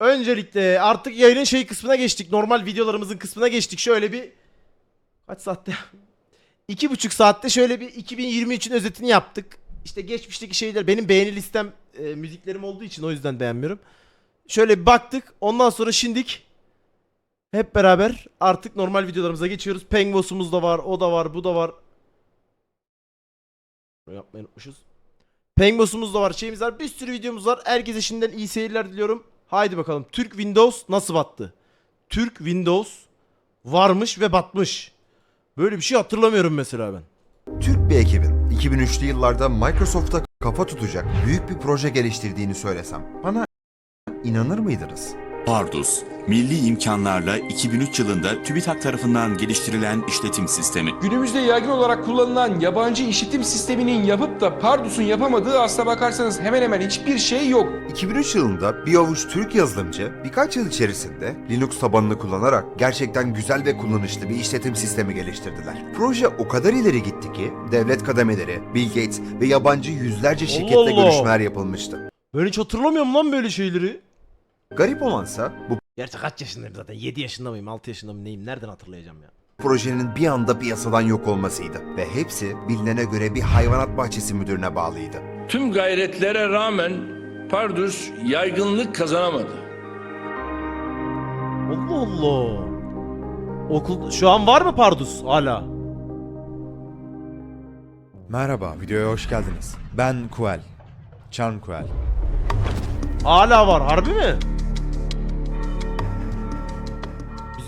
Öncelikle artık yayının şey kısmına geçtik. Normal videolarımızın kısmına geçtik. Şöyle bir kaç saatte? İki buçuk saatte şöyle bir 2023'ün özetini yaptık. İşte geçmişteki şeyler benim beğeni listem e, müziklerim olduğu için o yüzden beğenmiyorum. Şöyle bir baktık. Ondan sonra şimdik hep beraber artık normal videolarımıza geçiyoruz. Pengos'umuz da var, o da var, bu da var. Yapmayı unutmuşuz. Pengos'umuz da var, şeyimiz var. Bir sürü videomuz var. Herkese şimdiden iyi seyirler diliyorum. Haydi bakalım. Türk Windows nasıl battı? Türk Windows varmış ve batmış. Böyle bir şey hatırlamıyorum mesela ben. Türk bir ekibin 2003'lü yıllarda Microsoft'a kafa tutacak büyük bir proje geliştirdiğini söylesem bana inanır mıydınız? Pardus, milli imkanlarla 2003 yılında TÜBİTAK tarafından geliştirilen işletim sistemi. Günümüzde yaygın olarak kullanılan yabancı işletim sisteminin yapıp da Pardus'un yapamadığı aslına bakarsanız hemen hemen hiçbir şey yok. 2003 yılında bir avuç Türk yazılımcı birkaç yıl içerisinde Linux tabanını kullanarak gerçekten güzel ve kullanışlı bir işletim sistemi geliştirdiler. Proje o kadar ileri gitti ki devlet kademeleri, Bill Gates ve yabancı yüzlerce şirketle Allah! görüşmeler yapılmıştı. Ben hiç hatırlamıyorum lan böyle şeyleri. Garip olansa bu Gerçi kaç yaşındayım zaten? 7 yaşında mıyım? 6 yaşında mı neyim? Nereden hatırlayacağım ya? projenin bir anda piyasadan yok olmasıydı ve hepsi bilinene göre bir hayvanat bahçesi müdürüne bağlıydı. Tüm gayretlere rağmen Pardus yaygınlık kazanamadı. Allah Allah. Okul şu an var mı Pardus hala? Merhaba, videoya hoş geldiniz. Ben Kuel. Charm Kuel. Hala var harbi mi?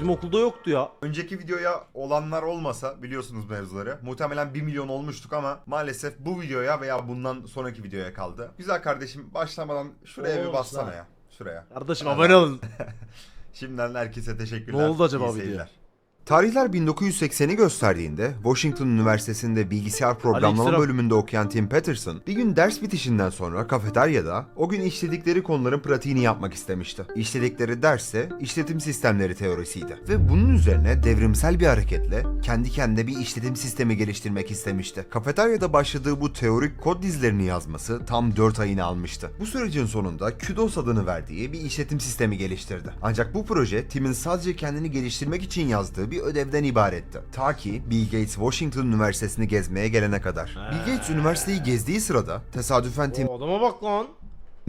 Bizim okulda yoktu ya. Önceki videoya olanlar olmasa biliyorsunuz mevzuları. Muhtemelen 1 milyon olmuştuk ama maalesef bu videoya veya bundan sonraki videoya kaldı. Güzel kardeşim başlamadan şuraya bir Olsun bassana ya. Şuraya. Kardeşim abone olun. Şimdiden herkese teşekkürler. Ne oldu acaba İyi videoya? seyirler. Tarihler 1980'i gösterdiğinde Washington Üniversitesi'nde bilgisayar programlama bölümünde okuyan Tim Patterson bir gün ders bitişinden sonra kafeteryada o gün işledikleri konuların pratiğini yapmak istemişti. İşledikleri derse işletim sistemleri teorisiydi ve bunun üzerine devrimsel bir hareketle kendi kendine bir işletim sistemi geliştirmek istemişti. Kafeteryada başladığı bu teorik kod dizilerini yazması tam 4 ayını almıştı. Bu sürecin sonunda Kudos adını verdiği bir işletim sistemi geliştirdi. Ancak bu proje Tim'in sadece kendini geliştirmek için yazdığı bir ödevden ibaretti. Ta ki Bill Gates Washington Üniversitesi'ni gezmeye gelene kadar. Bill Gates üniversiteyi gezdiği sırada tesadüfen Tim O adama bak lan.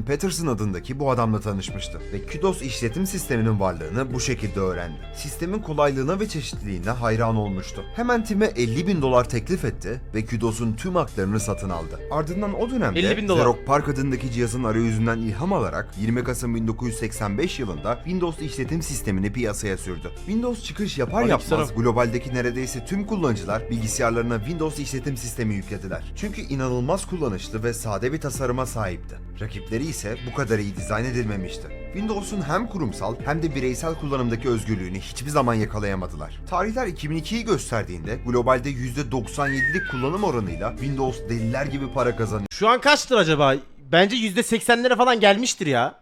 Patterson adındaki bu adamla tanışmıştı ve Kudos işletim sisteminin varlığını bu şekilde öğrendi. Sistemin kolaylığına ve çeşitliliğine hayran olmuştu. Hemen Tim'e 50 bin dolar teklif etti ve Kudos'un tüm haklarını satın aldı. Ardından o dönemde 50 bin dolar. Xerox Park adındaki cihazın arayüzünden ilham alarak 20 Kasım 1985 yılında Windows işletim sistemini piyasaya sürdü. Windows çıkış yapar yapmaz globaldeki neredeyse tüm kullanıcılar bilgisayarlarına Windows işletim sistemi yüklediler. Çünkü inanılmaz kullanışlı ve sade bir tasarıma sahipti. Rakipleri ise bu kadar iyi dizayn edilmemişti. Windows'un hem kurumsal hem de bireysel kullanımdaki özgürlüğünü hiçbir zaman yakalayamadılar. Tarihler 2002'yi gösterdiğinde globalde %97'lik kullanım oranıyla Windows deliler gibi para kazanıyor. Şu an kaçtır acaba? Bence %80'lere falan gelmiştir ya.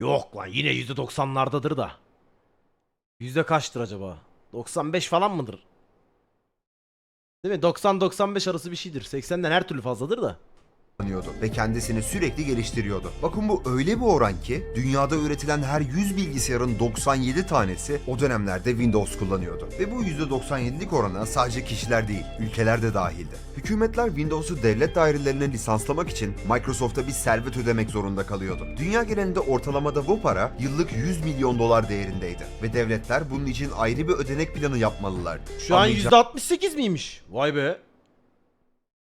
Yok lan yine %90'lardadır da. Yüzde kaçtır acaba? 95 falan mıdır? Değil mi? 90-95 arası bir şeydir. 80'den her türlü fazladır da. Kullanıyordu ve kendisini sürekli geliştiriyordu. Bakın bu öyle bir oran ki dünyada üretilen her 100 bilgisayarın 97 tanesi o dönemlerde Windows kullanıyordu. Ve bu %97'lik orana sadece kişiler değil, ülkeler de dahildi. Hükümetler Windows'u devlet dairelerine lisanslamak için Microsoft'a bir servet ödemek zorunda kalıyordu. Dünya genelinde ortalamada bu para yıllık 100 milyon dolar değerindeydi ve devletler bunun için ayrı bir ödenek planı yapmalılardı. Şu an Anlayacağınız %68 miymiş? Vay be.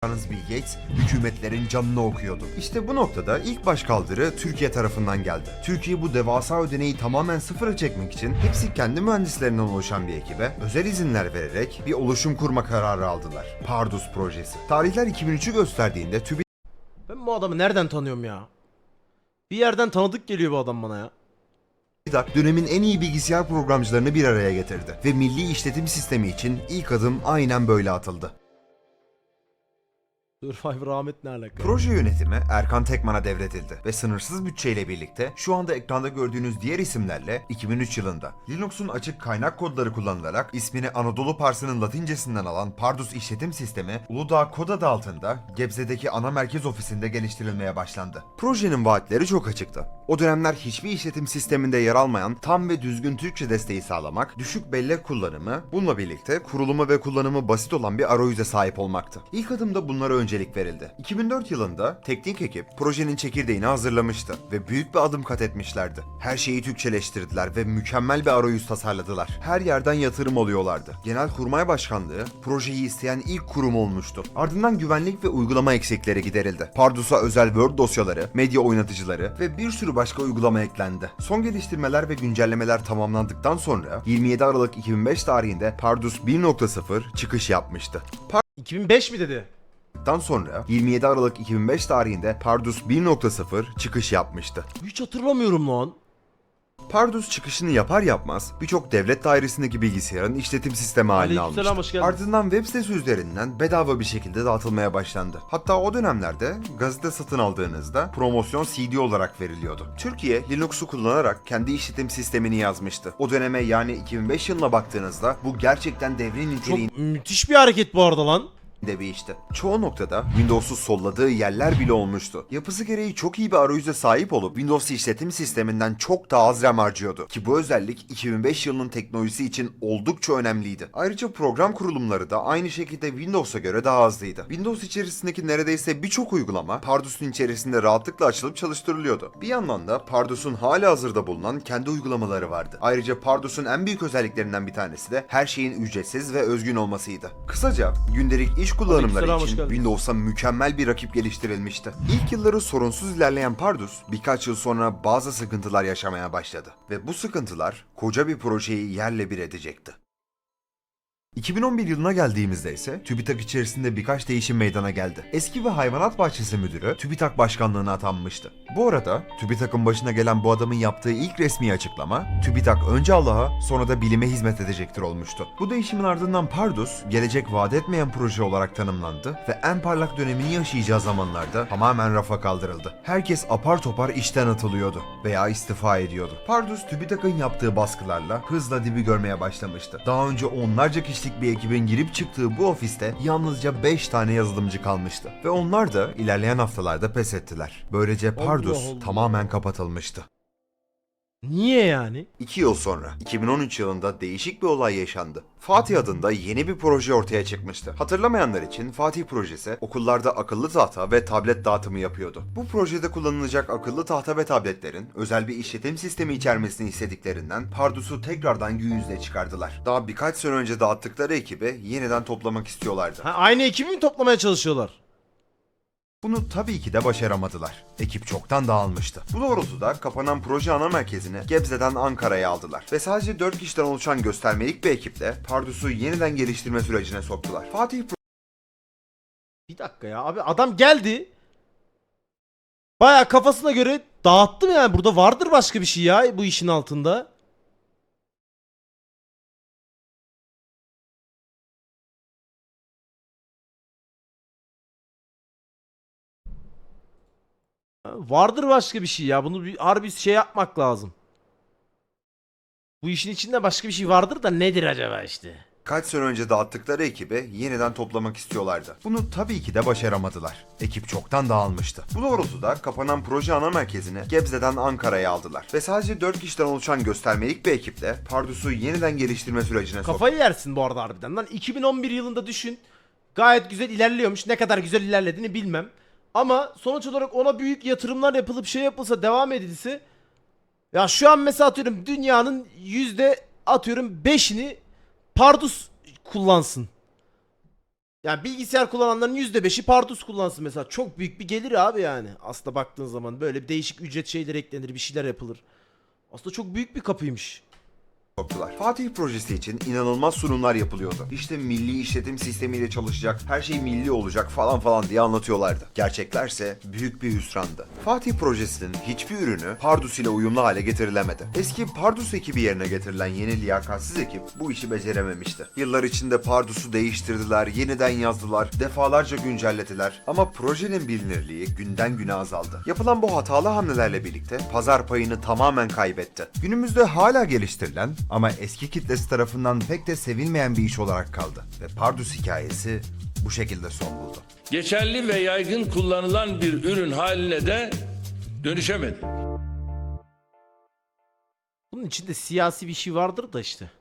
Bill Gates hükümetlerin canını okuyordu. İşte bu noktada ilk başkaldırı Türkiye tarafından geldi. Türkiye bu devasa ödeneği tamamen sıfıra çekmek için hepsi kendi mühendislerinden oluşan bir ekibe özel izinler vererek bir oluşum kurma kararı aldılar. Pardus projesi. Tarihler 2003'ü gösterdiğinde Ben bu adamı nereden tanıyorum ya? Bir yerden tanıdık geliyor bu adam bana ya. TÜBİTAK dönemin en iyi bilgisayar programcılarını bir araya getirdi ve milli işletim sistemi için ilk adım aynen böyle atıldı. Survivor Ahmet ne alaka? Proje yönetimi Erkan Tekman'a devredildi ve sınırsız bütçeyle birlikte şu anda ekranda gördüğünüz diğer isimlerle 2003 yılında Linux'un açık kaynak kodları kullanılarak ismini Anadolu Parsı'nın latincesinden alan Pardus işletim sistemi Uludağ kod adı altında Gebze'deki ana merkez ofisinde geliştirilmeye başlandı. Projenin vaatleri çok açıktı. O dönemler hiçbir işletim sisteminde yer almayan tam ve düzgün Türkçe desteği sağlamak, düşük bellek kullanımı, bununla birlikte kurulumu ve kullanımı basit olan bir arayüze sahip olmaktı. İlk adımda bunlara öncelik verildi. 2004 yılında teknik ekip projenin çekirdeğini hazırlamıştı ve büyük bir adım kat etmişlerdi. Her şeyi Türkçeleştirdiler ve mükemmel bir arayüz tasarladılar. Her yerden yatırım alıyorlardı. Genelkurmay Başkanlığı projeyi isteyen ilk kurum olmuştu. Ardından güvenlik ve uygulama eksikleri giderildi. Pardus'a özel Word dosyaları, medya oynatıcıları ve bir sürü başka uygulama eklendi. Son geliştirmeler ve güncellemeler tamamlandıktan sonra 27 Aralık 2005 tarihinde Pardus 1.0 çıkış yapmıştı. 2005 mi dedi? Ardından sonra 27 Aralık 2005 tarihinde Pardus 1.0 çıkış yapmıştı. Hiç hatırlamıyorum lan. Pardus çıkışını yapar yapmaz birçok devlet dairesindeki bilgisayarın işletim sistemi haline Aleykümselam, hoş almıştı. geldiniz. Ardından web sitesi üzerinden bedava bir şekilde dağıtılmaya başlandı. Hatta o dönemlerde gazete satın aldığınızda promosyon CD olarak veriliyordu. Türkiye Linux'u kullanarak kendi işletim sistemini yazmıştı. O döneme yani 2005 yılına baktığınızda bu gerçekten devrin Çok niteliğinde müthiş bir hareket bu arada lan. De bir işti. Çoğu noktada Windows'u solladığı yerler bile olmuştu. Yapısı gereği çok iyi bir arayüze sahip olup Windows işletim sisteminden çok daha az RAM harcıyordu. Ki bu özellik 2005 yılının teknolojisi için oldukça önemliydi. Ayrıca program kurulumları da aynı şekilde Windows'a göre daha hızlıydı. Windows içerisindeki neredeyse birçok uygulama Pardus'un içerisinde rahatlıkla açılıp çalıştırılıyordu. Bir yandan da Pardus'un hali hazırda bulunan kendi uygulamaları vardı. Ayrıca Pardus'un en büyük özelliklerinden bir tanesi de her şeyin ücretsiz ve özgün olmasıydı. Kısaca gündelik iş kullanımları için. Windows'a mükemmel bir rakip geliştirilmişti. İlk yılları sorunsuz ilerleyen Pardus birkaç yıl sonra bazı sıkıntılar yaşamaya başladı. Ve bu sıkıntılar koca bir projeyi yerle bir edecekti. 2011 yılına geldiğimizde ise TÜBİTAK içerisinde birkaç değişim meydana geldi. Eski ve hayvanat bahçesi müdürü TÜBİTAK başkanlığına atanmıştı. Bu arada TÜBİTAK'ın başına gelen bu adamın yaptığı ilk resmi açıklama TÜBİTAK önce Allah'a sonra da bilime hizmet edecektir olmuştu. Bu değişimin ardından Pardus gelecek vaat etmeyen proje olarak tanımlandı ve en parlak dönemini yaşayacağı zamanlarda tamamen rafa kaldırıldı. Herkes apar topar işten atılıyordu veya istifa ediyordu. Pardus TÜBİTAK'ın yaptığı baskılarla hızla dibi görmeye başlamıştı. Daha önce onlarca kişilik bir ekibin girip çıktığı bu ofiste yalnızca 5 tane yazılımcı kalmıştı. Ve onlar da ilerleyen haftalarda pes ettiler. Böylece Pardus Allah. tamamen kapatılmıştı. Niye yani? 2 yıl sonra 2013 yılında değişik bir olay yaşandı. Fatih adında yeni bir proje ortaya çıkmıştı. Hatırlamayanlar için Fatih projesi okullarda akıllı tahta ve tablet dağıtımı yapıyordu. Bu projede kullanılacak akıllı tahta ve tabletlerin özel bir işletim sistemi içermesini istediklerinden Pardus'u tekrardan gün yüzüne çıkardılar. Daha birkaç sene önce dağıttıkları ekibi yeniden toplamak istiyorlardı. Ha, aynı ekibi mi toplamaya çalışıyorlar? Bunu tabii ki de başaramadılar. Ekip çoktan dağılmıştı. Bu doğrultuda kapanan proje ana merkezini Gebze'den Ankara'ya aldılar. Ve sadece 4 kişiden oluşan göstermelik bir ekiple Pardus'u yeniden geliştirme sürecine soktular. Fatih Bir dakika ya abi adam geldi. Baya kafasına göre dağıttı mı yani? Burada vardır başka bir şey ya bu işin altında. Vardır başka bir şey ya. Bunu bir harbi şey yapmak lazım. Bu işin içinde başka bir şey vardır da nedir acaba işte? Kaç sene önce dağıttıkları ekibi yeniden toplamak istiyorlardı. Bunu tabii ki de başaramadılar. Ekip çoktan dağılmıştı. Bu doğrultuda kapanan proje ana merkezini Gebze'den Ankara'ya aldılar. Ve sadece 4 kişiden oluşan göstermelik bir ekiple Pardus'u yeniden geliştirme sürecine soktular. Kafayı yersin bu arada harbiden. Lan 2011 yılında düşün. Gayet güzel ilerliyormuş. Ne kadar güzel ilerlediğini bilmem. Ama sonuç olarak ona büyük yatırımlar yapılıp şey yapılsa devam edilse ya şu an mesela atıyorum dünyanın yüzde atıyorum 5'ini Pardus kullansın. Yani bilgisayar kullananların %5'i Pardus kullansın mesela. Çok büyük bir gelir abi yani. Aslında baktığın zaman böyle bir değişik ücret şeyler eklenir, bir şeyler yapılır. Aslında çok büyük bir kapıymış. Soktular. Fatih projesi için inanılmaz sunumlar yapılıyordu. İşte milli işletim sistemiyle çalışacak, her şey milli olacak falan falan diye anlatıyorlardı. Gerçeklerse büyük bir hüsrandı. Fatih projesinin hiçbir ürünü Pardus ile uyumlu hale getirilemedi. Eski Pardus ekibi yerine getirilen yeni liyakatsiz ekip bu işi becerememişti. Yıllar içinde Pardus'u değiştirdiler, yeniden yazdılar, defalarca güncellediler ama projenin bilinirliği günden güne azaldı. Yapılan bu hatalı hamlelerle birlikte pazar payını tamamen kaybetti. Günümüzde hala geliştirilen ama eski kitlesi tarafından pek de sevilmeyen bir iş olarak kaldı ve Pardus hikayesi bu şekilde son buldu. Geçerli ve yaygın kullanılan bir ürün haline de dönüşemedi. Bunun içinde siyasi bir şey vardır da işte.